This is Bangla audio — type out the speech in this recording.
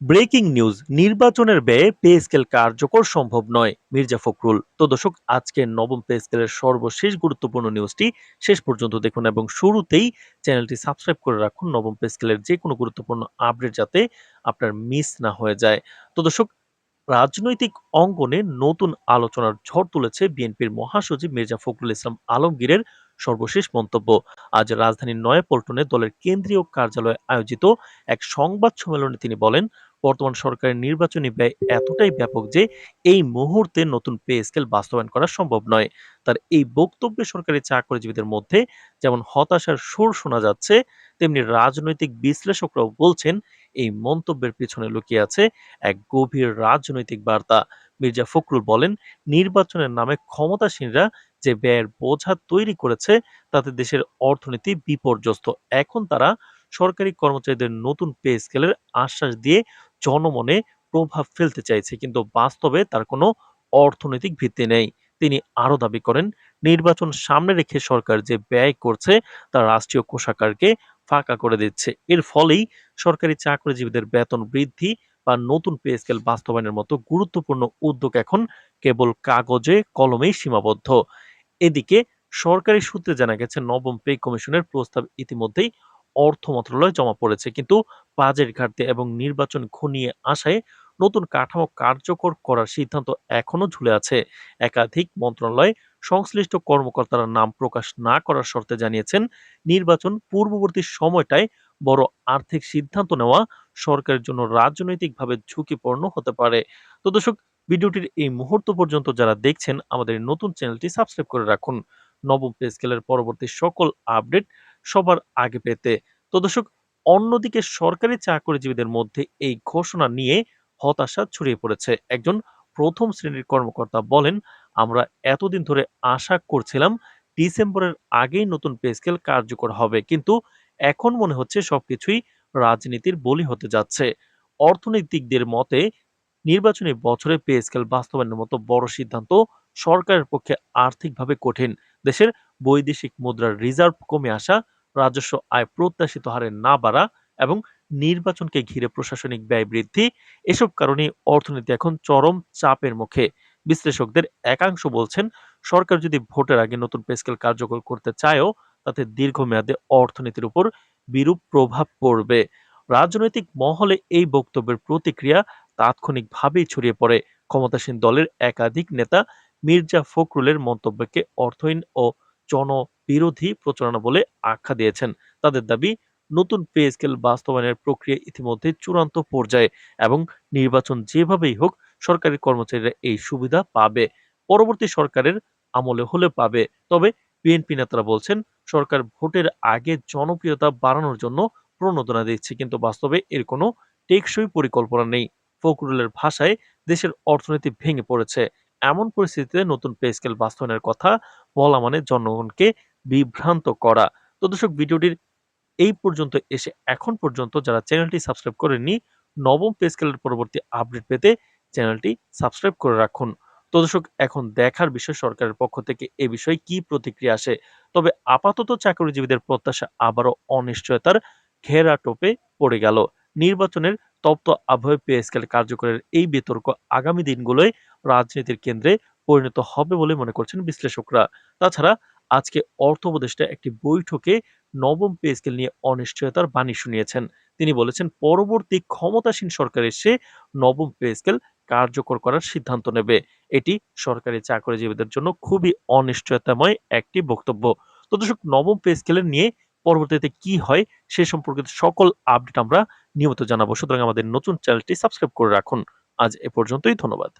ব্রেকিং নিউজ, নির্বাচনের ব্যয়ে পে স্কেল কার্যকর সম্ভব নয়। মির্জা ফখরুল। তো দর্শক, আজকে নবম পে স্কেলের সর্বশেষ গুরুত্বপূর্ণ নিউজটি শেষ পর্যন্ত দেখুন এবং শুরুতেই চ্যানেলটি সাবস্ক্রাইব করে রাখুন নবম পে স্কেলের যে কোনো গুরুত্বপূর্ণ আপডেট যাতে আপনার মিস না হয়ে যায়। তো দর্শক, রাজনৈতিক অঙ্গনে নতুন আলোচনার ঝড় তুলেছে বিএনপির মহাসচিব মির্জা ফখরুল ইসলাম আলমগীরের সর্বশেষ মন্তব্য। আজ রাজধানীর নয়াপল্টনে দলের কেন্দ্রীয় কার্যালয়ে আয়োজিত এক সংবাদ সম্মেলনে তিনি বলেন বর্তমান সরকারের নির্বাচনী ব্যয় এতটাই ব্যাপক যে এই মুহূর্তে নতুন পে স্কেল বাস্তবায়ন করা সম্ভব নয়। তার এই বক্তব্যে সরকারি চাকরিজীবীদের মধ্যে যেমন হতাশার সুর শোনা যাচ্ছে, তেমনি রাজনৈতিক বিশ্লেষকরাও বলছেন এই মন্তব্যের পিছনে লুকিয়ে আছে এক গভীর রাজনৈতিক বার্তা। মির্জা ফখরুল বলেন, নির্বাচনের নামে ক্ষমতাসীনরা যে ব্যয়ের বোঝা তৈরি করেছে, তাতে দেশের অর্থনীতি বিপর্যস্ত। এখন তারা সরকারি কর্মচারীদের নতুন পে স্কেলের আশ্বাস দিয়ে জনমনে প্রভাব ফেলতে চাইছে, কিন্তু বাস্তবে তার কোনো অর্থনৈতিক ভিত্তি নেই। তিনি আরও দাবি করেন, নির্বাচন সামনে রেখে সরকার যে ব্যয় করছে তা রাষ্ট্রীয় কোষাগারকে ফাঁকা করে দিচ্ছে। এর ফলেই সরকারি চাকরিজীবীদের বেতন বৃদ্ধি বা নতুন পে স্কেল বাস্তবায়নের মতো গুরুত্বপূর্ণ উদ্যোগ এখন কেবল কাগজে, কলমেই সীমাবদ্ধ। এদিকে সরকারি সূত্রে জানা গেছে, নবম পে কমিশনের প্রস্তাব ইতিমধ্যেই অর্থ মন্ত্রণালয়ে জমা পড়েছে। কিন্তু বাজেট ঘাটতি এবং নির্বাচন ঘনিয়ে আসায় নতুন কাঠামো কার্যকর করার সিদ্ধান্ত এখনও ঝুলে আছে। একাধিক মন্ত্রণালয় সংশ্লিষ্ট কর্মকর্তারা নাম প্রকাশ না করার শর্তে জানিয়েছেন, নির্বাচন পূর্ববর্তী সময়টায় বড় আর্থিক সিদ্ধান্ত নেওয়া সরকারের জন্য রাজনৈতিকভাবে ঝুঁকিপূর্ণ হতে পারে। তো দর্শক, ভিডিওটির এই মুহূর্ত পর্যন্ত যারা দেখছেন, আমাদের নতুন চ্যানেলটি সাবস্ক্রাইব করে রাখুন। নবম পে স্কেলের পরবর্তী সকল আপডেট সবার আগে পেতে। তো দর্শক, অন্যদিকে সরকারি চাকরিজীবীদের মধ্যে এই ঘোষণা নিয়ে হতাশা ছড়িয়ে পড়েছে। একজন প্রথম শ্রেণির কর্মকর্তা বলেন, আমরা এতদিন ধরে আশা করছিলাম ডিসেম্বরের আগেই নতুন পে স্কেল কার্যকর হবে। কিন্তু এখন মনে হচ্ছে সবকিছুই রাজনীতির বলি হতে যাচ্ছে। অর্থনীতিকদের মতে, নির্বাচনী বছরে পে স্কেল বাস্তবায়নের মতো বড় সিদ্ধান্ত সরকারের পক্ষে আর্থিকভাবে কঠিন। দেশের বৈদেশিক মুদ্রার রিজার্ভ কমে আসা রাজস্ব আয় প্রত্যাশিত হারে না বাড়া এবং নির্বাচনকে ঘিরে প্রশাসনিক ব্যয় বৃদ্ধি, এসব কারণে অর্থনীতি এখন চরম চাপের মুখে। বিশ্লেষকদের একাংশ বলছেন, সরকার যদি ভোটের আগে নতুন পেস্কেল কার্যকর করতে চায়ও, তাতে দীর্ঘমেয়াদে অর্থনীতির উপর বিরূপ প্রভাব পড়বে। রাজনৈতিক মহলে এই বক্তব্যের প্রতিক্রিয়া তাৎক্ষণিকভাবেই ছড়িয়ে পড়ে। ক্ষমতাসীন দলের একাধিক নেতা মির্জা ফখরুলের মন্তব্যকে অর্থহীন ও জনবিরোধী প্রচারণা বলে আখ্যা দিয়েছেন। তাদের দাবি, নতুন পে স্কেল বাস্তবায়নের প্রক্রিয়া ইতিমধ্যে চূড়ান্ত পর্যায়ে এবং নির্বাচন যেভাবেই হোক, সরকারি কর্মচারীরা এই সুবিধা পাবে। পরবর্তী সরকারের আমলে হলে পাবে। তবে বিএনপি নেতারা বলছেন, সরকার ভোটের আগে জনপ্রিয়তা বাড়ানোর জন্য প্রণোদনা দিচ্ছে, কিন্তু বাস্তবে এর কোনো টেকসই পরিকল্পনা নেই। ফখরুলের ভাষায়, দেশের অর্থনীতি ভেঙে পড়েছে। এমন পরিস্থিতিতে নতুন পে স্কেল বাস্তবায়নের কথা বলা মানে জনগণকে বিভ্রান্ত করা। তো দর্শক, ভিডিওটির এই পর্যন্ত এসে এখন পর্যন্ত যারা চ্যানেলটি সাবস্ক্রাইব করেননি, নবম পে স্কেলের পরবর্তী আপডেট পেতে চ্যানেলটি সাবস্ক্রাইব করে রাখুন। তো দর্শক, এখন দেখার বিষয় সরকারের পক্ষ থেকে এ বিষয়ে কি প্রতিক্রিয়া আসে? তবে আপাতত চাকরিজীবীদের প্রত্যাশা আবারও অনিশ্চয়তার ঘেরা টোপে পড়ে গেল। নির্বাচনের তপ্ত আবহে পে স্কেল কার্যকরের এই বিতর্ক আগামী দিনগুলোয় রাজনীতির কেন্দ্রে পরিণত হবে বলে মনে করছেন বিশ্লেষকরা। তাছাড়া আজকে অর্থ উপদেষ্টা একটি বৈঠকে নবম পে স্কেল নিয়ে অনিশ্চয়তার বাণী শুনিয়েছেন। তিনি বলেছেন, পরবর্তী ক্ষমতাসীন সরকার এসে নবম পে স্কেল কার্যকর করার সিদ্ধান্ত নেবে। এটি সরকারি চাকরিজীবীদের জন্য খুবই অনিশ্চয়তাময় একটি বক্তব্য। তো দর্শক, নবম পে স্কেলের নিয়ে পরবর্তীতে কি হয় সে সম্পর্কিত সকল আপডেট আমরা নিয়মিত জানাব। সুতরাং আমাদের নতুন চ্যানেলটি সাবস্ক্রাইব করে রাখুন। আজ এ পর্যন্তই ধন্যবাদ।